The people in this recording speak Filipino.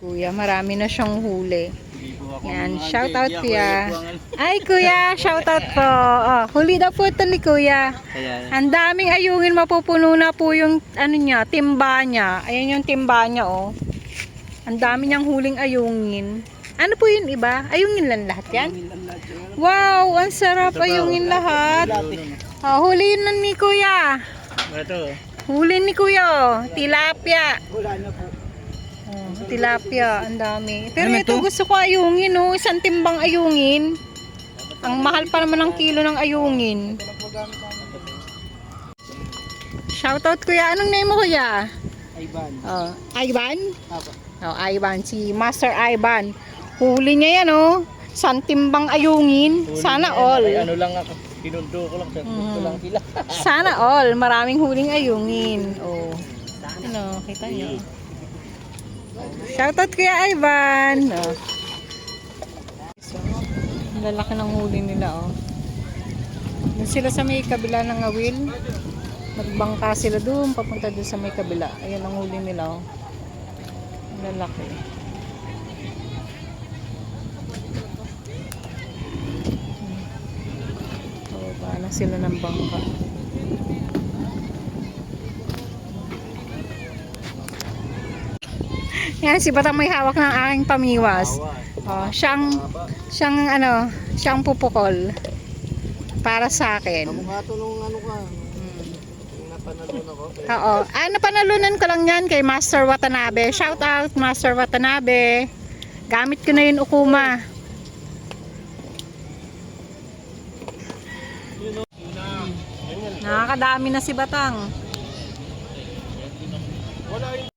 Kuya, marami na siyang huli. Yan, shout out kuya. ano. Ay kuya, shout out po. Oh, huli daw po ito ni kuya. Ang daming ayungin mapupuno na po yung ano niya, timba niya. Ayan yung timba niya oh. Ang dami niyang huling ayungin. Ano po yun iba? Ayungin lang lahat yan? Wow, ang sarap ayungin lahat. Oh, huli na ni kuya. Huli ni kuya oh. Tilapia. Wala na po. Oh, tilapia, ang dami. Pero Ano ito to? gusto ko ayungin, oh. Isang timbang ayungin. Ang mahal pa naman ng kilo ng ayungin. Shoutout kuya. Anong name mo kuya? Ivan. Oh, Ivan? Apa. Oh, Ivan. Si Master Ivan. Huli niya yan, oh. Isang timbang ayungin. Sana all. Ay, ano lang ako. Pinundo ko lang. Sa Mhm. ko lang sila. Sana all. Maraming huling ayungin. Oh. Ano, kita niyo. Shoutout kuya Ivan. Oh. Lalaki ng huli nila, oh. Doon sila sa may kabila ng awil. Nagbangka sila doon, papunta doon sa may kabila. Ayan ang huli nila, oh. Lalaki. Oh, paano sila ng bangka. Yan, si Batang may hawak ng aking pamiwas. Oh, siyang, siyang ano, siyang pupukol. Para sa akin. Mukha to nung ano ka. Hmm. Yung napanalon ako. Oo. Ah, napanalunan ko lang yan kay Master Watanabe. Shout out, Master Watanabe. Gamit ko na yun ukuma. Nakakadami na si Batang. Wala yung